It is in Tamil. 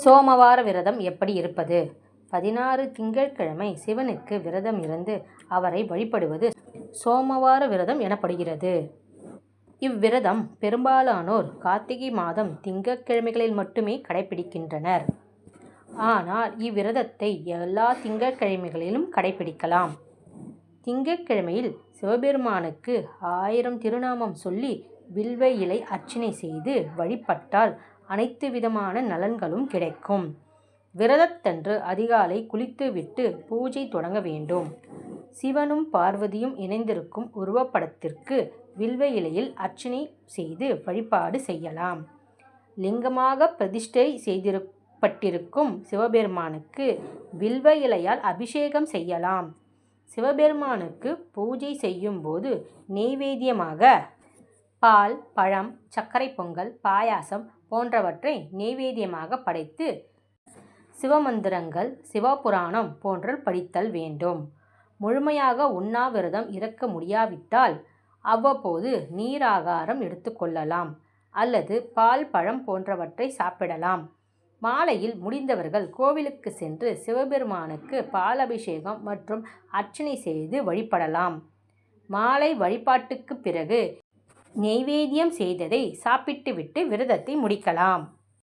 சோமவார விரதம் எப்படி இருப்பது? பதினாறு திங்கட்கிழமை சிவனுக்கு விரதம் இருந்து அவரை வழிபடுவது சோமவார விரதம் எனப்படுகிறது. இவ்விரதம் பெரும்பாலானோர் கார்த்திகை மாதம் திங்கட்கிழமைகளில் மட்டுமே கடைபிடிக்கின்றனர். ஆனால் இவ்விரதத்தை எல்லா திங்கட்கிழமைகளிலும் கடைபிடிக்கலாம். திங்கட்கிழமையில் சிவபெருமானுக்கு ஆயிரம் திருநாமம் சொல்லி வில்வ இலை அர்ச்சனை செய்து வழிபட்டால் அனைத்து விதமான நலன்களும் கிடைக்கும். விரதத்தன்று அதிகாலை குளித்துவிட்டு பூஜை தொடங்க வேண்டும். சிவனும் பார்வதியும் இணைந்திருக்கும் உருவப்படத்திற்கு வில்வ இலையில் அர்ச்சனை செய்து வழிபாடு செய்யலாம். லிங்கமாக பிரதிஷ்டை செய்திருப்பட்டிருக்கும் சிவபெருமானுக்கு வில்வ இலையால் அபிஷேகம் செய்யலாம். சிவபெருமானுக்கு பூஜை செய்யும்போது நெய்வேத்தியமாக பால் பழம் சர்க்கரை பொங்கல் பாயாசம் போன்றவற்றை நெய்வேத்தியமாக படைத்து சிவமந்திரங்கள் சிவபுராணம் போன்ற படித்தல் வேண்டும். முழுமையாக உண்ணாவிரதம் இருக்க முடியாவிட்டால் அவ்வப்போது நீராகாரம் எடுத்துக்கொள்ளலாம் அல்லது பால் பழம் போன்றவற்றை சாப்பிடலாம். மாலையில் முடிந்தவர்கள் கோவிலுக்கு சென்று சிவபெருமானுக்கு பாலபிஷேகம் மற்றும் அர்ச்சனை செய்து வழிபடலாம். மாலை வழிபாட்டுக்கு பிறகு நெய்வேத்தியம் செய்ததை சாப்பிட்டுவிட்டு விரதத்தை முடிக்கலாம்.